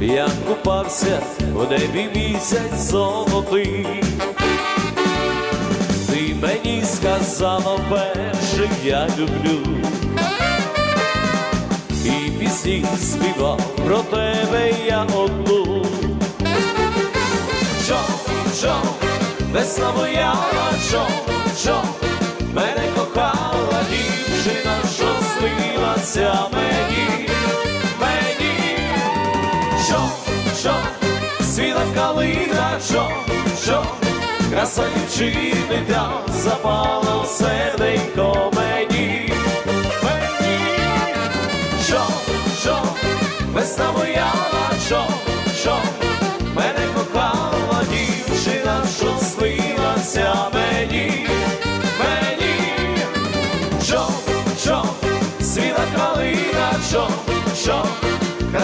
я купався в небі місяць золотий. Ти мені сказала перше я люблю, і пісні співав про тебе я одну. Що, що, весна моя, що, що, мене кохала дівчина, що снилася калина, що, що, краса дівчини та запала в серденько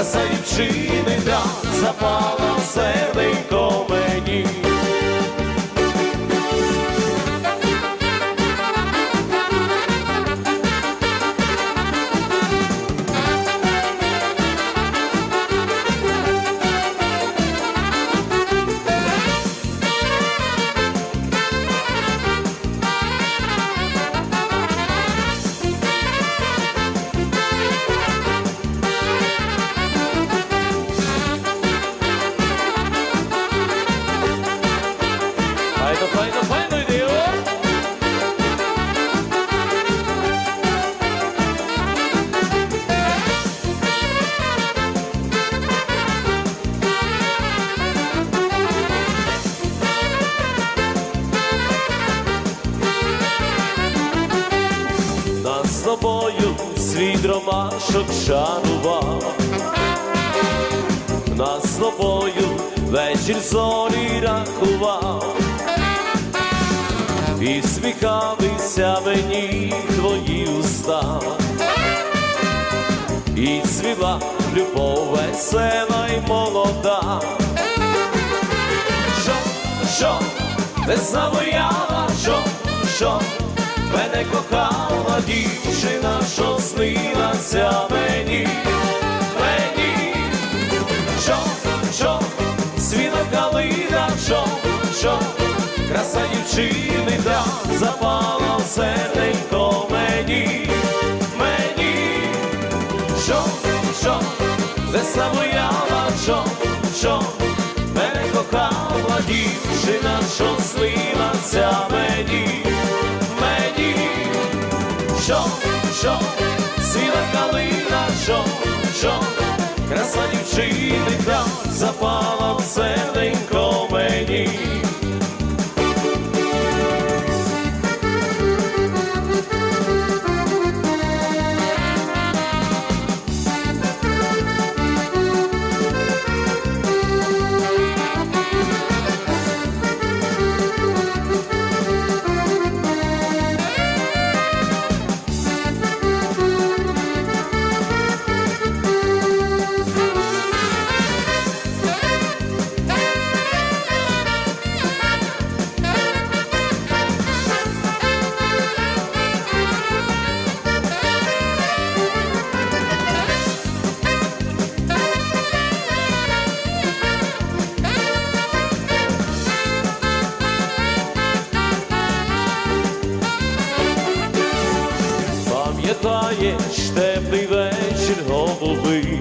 краса дівчини да запала в серденько світ ромашок шанував, нас з тобою вечір зорі рахував, і сміхалися мені твої уста, і цвіла любов весела й молода. Що, що, весна моя, що, що, мене кохала дівчина, що снилася мені, мені, що, що, свіла калина, що, що, краса дівчини та запала в серденько мені, мені, що, що, весна моя, що, сіла калина, що, що, краса дівчини там запала плеч, теплий вечір голови,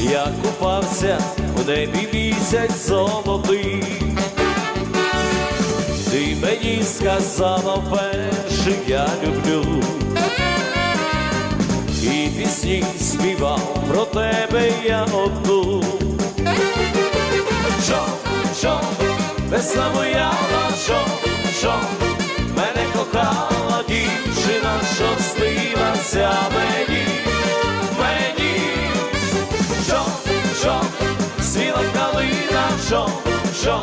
Я купався у небі місяць золотий. Ти мені сказала вперше, я люблю. І пісні співав про тебе я одну. Що, що, весна моя, що, що, мене кохала що мені, мені, що, що, свіла калина, що, що,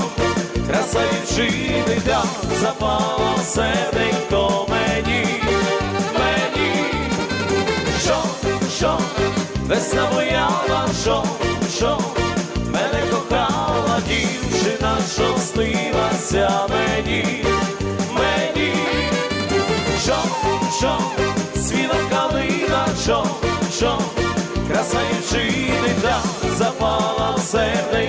краса дівчини, да, запала в серденько мені, мені, що, що, весна моя, що, що, мене кохала дівчина, що снилася same thing.